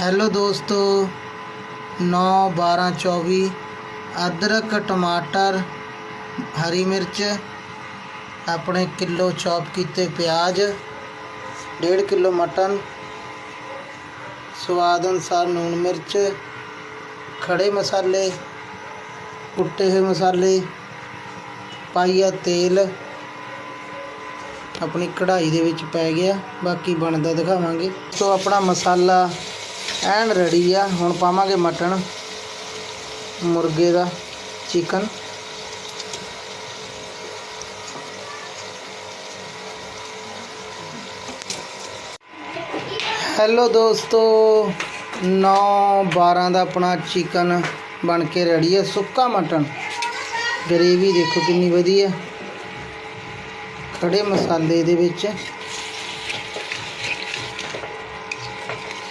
Hello ਦੋਸਤੋ 9 12 24 ਅਦਰਕ, ਟਮਾਟਰ, ਹਰੀ ਮਿਰਚ, ਆਪਣੇ ਕਿਲੋ ਚੌਪ ਕੀਤੇ ਪਿਆਜ਼ 1.5 ਕਿਲੋ ਮਟਨ, ਸਵਾਦ ਅਨੁਸਾਰ ਨੂਣ ਮਿਰਚ, ਖੜੇ ਮਸਾਲੇ, ਕੁੱਟੇ ਹੋਏ ਮਸਾਲੇ ਪਾਈਆ ਤੇਲ, ਆਪਣੀ ਕਢਾਈ ਦੇ ਵਿੱਚ ਪੈ ਗਿਆ, ਬਾਕੀ ਬਣਦਾ ਦਿਖਾਵਾਂਗੇ। ਸੋ ਆਪਣਾ ਮਸਾਲਾ ਐਨ ਰੈਡੀ ਆ। ਹੁਣ ਪਾਵਾਂਗੇ ਮਟਨ, ਮੁਰਗੇ ਦਾ ਚਿਕਨ। ਹੈਲੋ ਦੋਸਤੋ 9 12 ਦਾ ਆਪਣਾ ਚਿਕਨ ਬਣ ਕੇ ਰੈਡੀ ਹੈ ਸੁੱਕਾ ਮਟਨ। ਗਰੇਵੀ ਦੇਖੋ ਕਿੰਨੀ ਵਧੀਆ। ਖੜੇ ਮਸਾਲੇ ਦੇ ਵਿੱਚ।